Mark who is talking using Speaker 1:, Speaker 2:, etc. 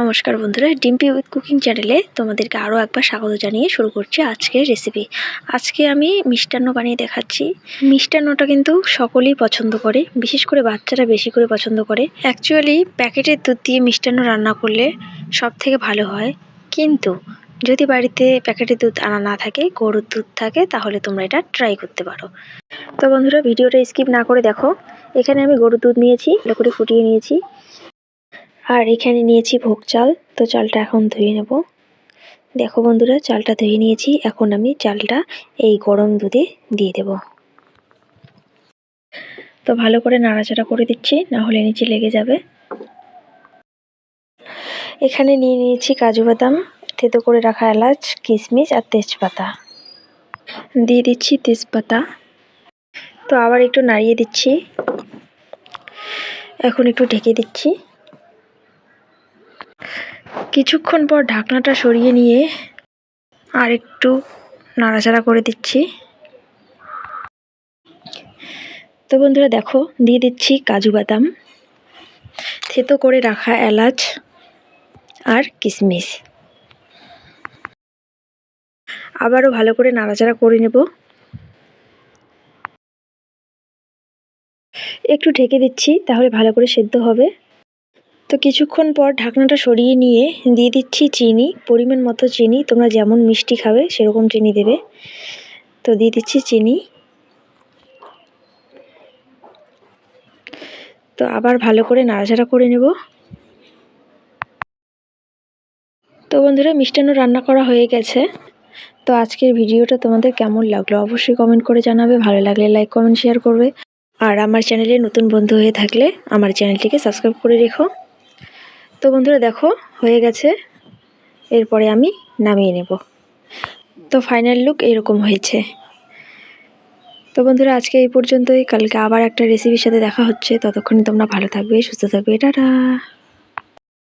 Speaker 1: নমস্কার বন্ধুরা, Dimpy with cooking চ্যানেলে তোমাদেরকে আরও একবার স্বাগত জানিয়ে শুরু করছি আজকের রেসিপি আজকে আমি মিষ্টান্ন বানিয়ে দেখাচ্ছি। মিষ্টান্নটা কিন্তু সকলেই পছন্দ করে, বিশেষ করে বাচ্চারা বেশি করে পছন্দ করে। অ্যাকচুয়ালি প্যাকেটের দুধ দিয়ে মিষ্টান্ন রান্না করলে সব থেকে ভালো হয়। কিন্তু যদি বাড়িতে প্যাকেটের দুধ আনা না থাকে, গরুর দুধ থাকে, তাহলে তোমরা এটা ট্রাই করতে পারো। তো বন্ধুরা, ভিডিওটা স্কিপ না করে দেখো। এখানে আমি গরুর দুধ নিয়েছি, ভালো করে ফুটিয়ে নিয়েছি। আর এখানে নিয়েছি ভোগ চাল। তো চালটা এখন ধুয়ে নেব। দেখো বন্ধুরা, চালটা ধুয়ে নিয়েছি। এখন আমি চালটা এই গরম দুধে দিয়ে দেব। তো ভালো করে নাড়াচাড়া করে দিচ্ছি, না হলে নিচে লেগে যাবে। এখানে নিয়ে নিয়েছি কাজু বাদাম, থেতো করে রাখা এলাচ কিশমিশ আর তেজপাতা। দিয়ে দিচ্ছি তেজপাতা। তো আবার একটু নাড়িয়ে দিচ্ছি। এখন একটু ঢেকে দিচ্ছি। কিছুক্ষণ পর ঢাকনাটা সরিয়ে নিয়ে আর একটু নাড়াচাড়া করে দিচ্ছি। তো বন্ধুরা দেখো, দিয়ে দিচ্ছি কাজু বাদাম, থেতো করে রাখা এলাচ আর কিশমিশ। আবারও ভালো করে নাড়াচাড়া করে নেব। একটু ঢেকে দিচ্ছি, তাহলে ভালো করে সেদ্ধ হবে। তো কিছুক্ষণ পর ঢাকনাটা সরিয়ে নিয়ে দিয়ে দিচ্ছি চিনি, পরিমাণ মতো চিনি, তোমরা যেমন মিষ্টি খাবে সেরকম চিনি দেবে। তো দিয়ে দিচ্ছি চিনি। তো আবার ভালো করে নাড়াচাড়া করে নেব। তো বন্ধুরা, মিষ্টান্ন রান্না করা হয়ে গেছে। তো আজকের ভিডিওটা তোমাদের কেমন লাগল অবশ্যই কমেন্ট করে জানাবে। ভালো লাগলে লাইক কমেন্ট শেয়ার করবে। আর আমার চ্যানেলে নতুন বন্ধু হয়ে থাকলে আমার চ্যানেলটিকে সাবস্ক্রাইব করে রেখো। তো বন্ধুরা দেখো, হয়ে গেছে। এরপরে আমি নামিয়ে নেব। তো ফাইনাল লুক এরকম হয়েছে। তো বন্ধুরা, আজকে এই পর্যন্তই। কালকে আবার একটা রেসিপির সাথে দেখা হচ্ছে। ততক্ষণে তোমরা ভালো থাকবে, সুস্থ থাকবে। টাটা!